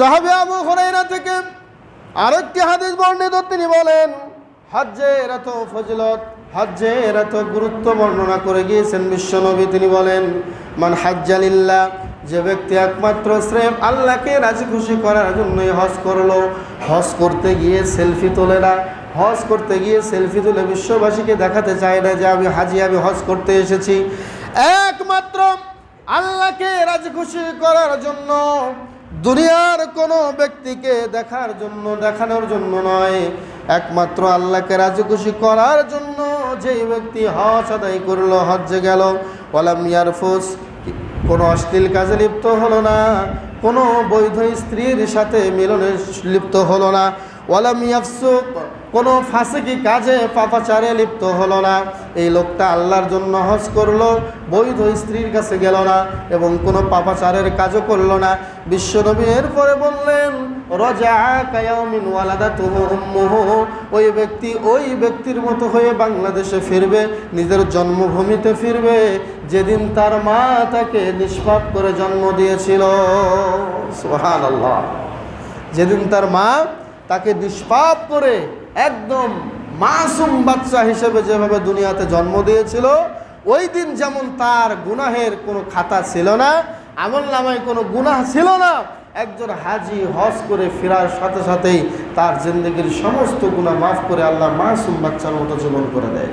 সাহাবে আবু হরাইরা থেকে আরেকটি হাদিস বর্ণিত, তিনি বলেন হজ্জের এত ফজলত হজ্জের এত গুরুত্ব বর্ণনা করে গিয়েছেন বিশ্বনবী তিনি বলেন, মান হাজ্জালিল্লাহ যে ব্যক্তি একমাত্র স্রেফ আল্লাহকে রাজি খুশি করার জন্যই হজ করল, হজ করতে গিয়ে সেলফি তোলে না, হজ করতে গিয়ে সেলফি তুলে বিশ্ববাসীকে দেখাতে চায় না যে আমি হাজি, আমি হজ করতে এসেছি। একমাত্র আল্লাহকে রাজি খুশি করার জন্য দুনিয়ার কোনো ব্যক্তিকে দেখার জন্য, দেখানোর জন্য নয়। একমাত্র আল্লাহকে রাজি খুশি করার জন্য যেই ব্যক্তি হজ আদায় করল, হজ্জে গেল। ওলাম ইয়ারফুস, কোনো অশ্লীল কাজে লিপ্ত হলো না, কোনো বৈধ স্ত্রীর সাথে মিলনে লিপ্ত হলো না। ওলাম ইয়াফসুক কোনো ফাঁসিকি কাজে পাপাচারে লিপ্ত হলো না। এই লোকটা আল্লাহর জন্য হজ করল, বৈধ স্ত্রীর কাছে গেল না এবং কোনো পাপাচারের কাজও করল না। বিশ্বনবী এরপরে বললেন রজা কায়ামিন ওয়ালাদা ওই ব্যক্তি ওই ব্যক্তির মতো হয়ে বাংলাদেশে ফিরবে, নিজের জন্মভূমিতে ফিরবে। যেদিন তার মা তাকে নিষ্পাপ করে জন্ম দিয়েছিল। সোহান আল্লাহ যেদিন তার মা তাকে নিষ্পাপ করে একদম মাসুম বাচ্চা হিসেবে যেভাবে দুনিয়াতে জন্ম দিয়েছিল, ওই দিন যেমন তার গুনাহের কোনো খাতা ছিল না, আমল নামায় কোনো গুনাহ ছিল না, একজন হাজি হজ করে ফেরার সাথে সাথেই তার জিন্দগির সমস্ত গুণা মাফ করে আল্লাহ মাসুম বাচ্চার মতো জীবন করে দেয়।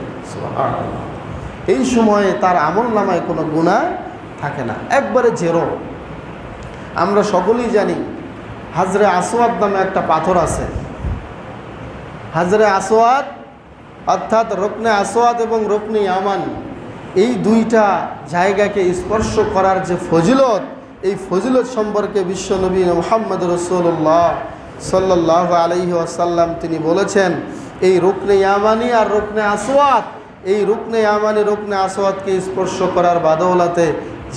এই সময়ে তার আমল নামায় কোনো গুণা থাকে না, একবারে জেরো আমরা সকলেই জানি, হাজরে আসোয়াদ নামে একটা পাথর আছে হাজরে আসোয়াদ অর্থাৎ রকনে আসোয়াদ এবং রকনে আমান এই দুইটা জায়গাকে স্পর্শ করার যে ফজিলত, এই ফজিলত সম্পর্কে বিশ্বনবী মোহাম্মদ রসুল্লাহ সাল্লাহ আলহি আসাল্লাম তিনি বলেছেন, এই রুকনে ইয়ামানি আর রুকনে আসোয়াদ এই রুকনে ইয়ামানি, রুকনে আসোয়াদকে স্পর্শ করার বাদৌলাতে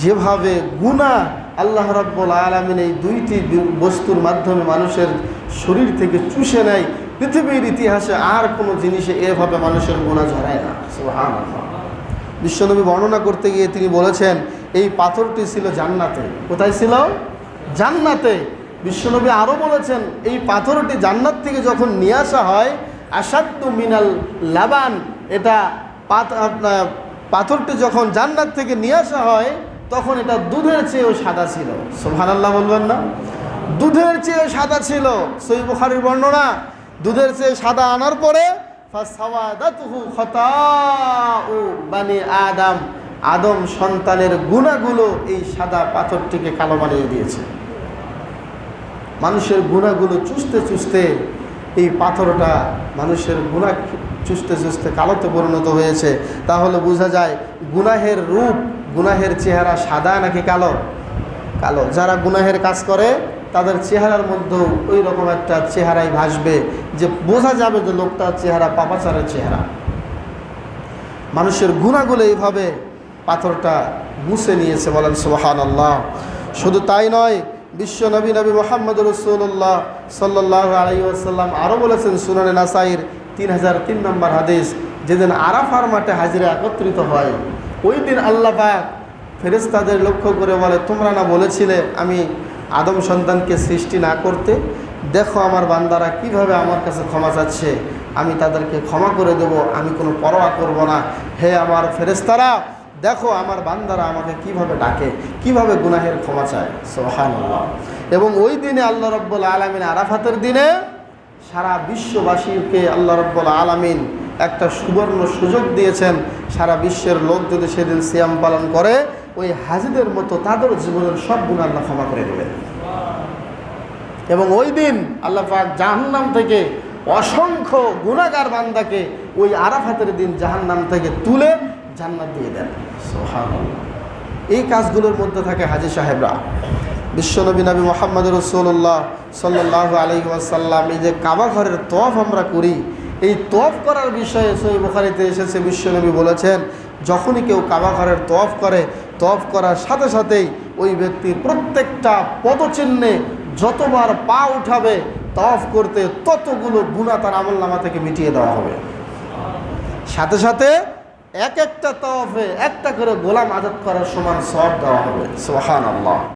যেভাবে গুণা আল্লাহ রব্বুল আলমিন এই দুইটি বস্তুর মাধ্যমে মানুষের শরীর থেকে চুষে নেয় পৃথিবীর ইতিহাসে আর কোনো জিনিসে এভাবে মানুষের গুণা ঝরায় না। বিশ্বনবী বর্ণনা করতে গিয়ে তিনি বলেছেন, এই পাথরটি ছিল জান্নাতে। কোথায় ছিল? জান্নাতে। বিশ্বনবী আরও বলেছেন, এই পাথরটি জান্নাত থেকে যখন নিয়ে আসা হয় আসাদ্দু মিনাল লাবান, এটা পাথরটি যখন জান্নাত থেকে নিয়ে আসা হয়, তখন এটা দুধের চেয়েও সাদা ছিল। সোহানাল্লাহ বলবেন না? দুধের চেয়ে সাদা ছিল। সই বুখারির বর্ণনা দুধের চেয়ে সাদা আনার পরে বানি আদম। আদম সন্তানের গুণাগুলো এই সাদা পাথরটিকে কালো বানিয়ে দিয়েছে। মানুষের গুণাগুলো চুষতে চুষতে এই পাথরটা মানুষের গুণা চুষতে চুষতে কালোতে পরিণত হয়েছে। তাহলে বোঝা যায় গুনাহের রূপ, গুনাহের চেহারা সাদা নাকি কালো? কালো। যারা গুনাহের কাজ করে তাদের চেহারার মধ্যেও ওই রকম একটা চেহারাই ভাসবে যে বোঝা যাবে যে লোকটার চেহারা, পাপাচারের চেহারা। মানুষের গুণাগুলো এইভাবে পাথরটা মুছে নিয়েছে বলেন সোহান আল্লাহ শুধু তাই নয়, বিশ্ব নবী নবী মোহাম্মদ রসুল্লাহ সাল্লাহ আলাইসাল্লাম আরও বলেছেন সুনানে নাসাইর তিন হাজার তিন নম্বর হাদিস, যেদিন আরাফার মাঠে হাজিরা একত্রিত হয়, ওই দিন আল্লাহ ফেরেস্তাদের লক্ষ্য করে বলে, তোমরা না বলেছিলে আমি আদম সন্তানকে সৃষ্টি না করতে? দেখো আমার বান্দারা কীভাবে আমার কাছে ক্ষমা চাচ্ছে। আমি তাদেরকে ক্ষমা করে দেব, আমি কোনো পরোয়া করব না। হে আমার ফেরেস্তারা দেখো আমার বান্দারা আমাকে কীভাবে ডাকে, কীভাবে গুনাহের ক্ষমা চায়। সোহান এবং ওই দিনে আল্লাহ রব্বুল আলমিন আরাফাতের দিনে সারা বিশ্ববাসীকে আল্লাহ রব্বুল আলমিন একটা সুবর্ণ সুযোগ দিয়েছেন। সারা বিশ্বের লোক যদি সেদিন সিয়াম পালন করে ওই হাজিদের মতো তাদের জীবনের সব গুণ আল্লাহ ক্ষমা করে দেবেন। এবং ওই দিন আল্লাহ জাহান্নাম থেকে অসংখ্য গুণাগার বান্দাকে ওই আরাফাতের দিন জাহান্নাম থেকে তুলে জান্নাত দিয়ে দেন। এই কাজগুলোর মধ্যে থাকে হাজি সাহেবরা। বিশ্বনবী নবী মোহাম্মদ রসুল্লাহ সাল্লাহ আলী ওয়াসাল্লাম, এই যে কাবা ঘরের তফ আমরা করি, এই তফ করার বিষয়ে সই বুখারিতে এসেছে, বিশ্বনবী বলেছেন, যখনই কেউ কাবা ঘরের তফ করে তফ করার সাথে সাথেই ওই ব্যক্তির প্রত্যেকটা পদচিহ্নে যতবার পা উঠাবে, তফ করতে ততগুলো গুণা তার আমল নামা থেকে মিটিয়ে দেওয়া হবে। সাথে সাথে এক একটা তফে একটা করে গোলাম আজাদ করার সমান সব দেওয়া হবে। সোহান আল্লাহ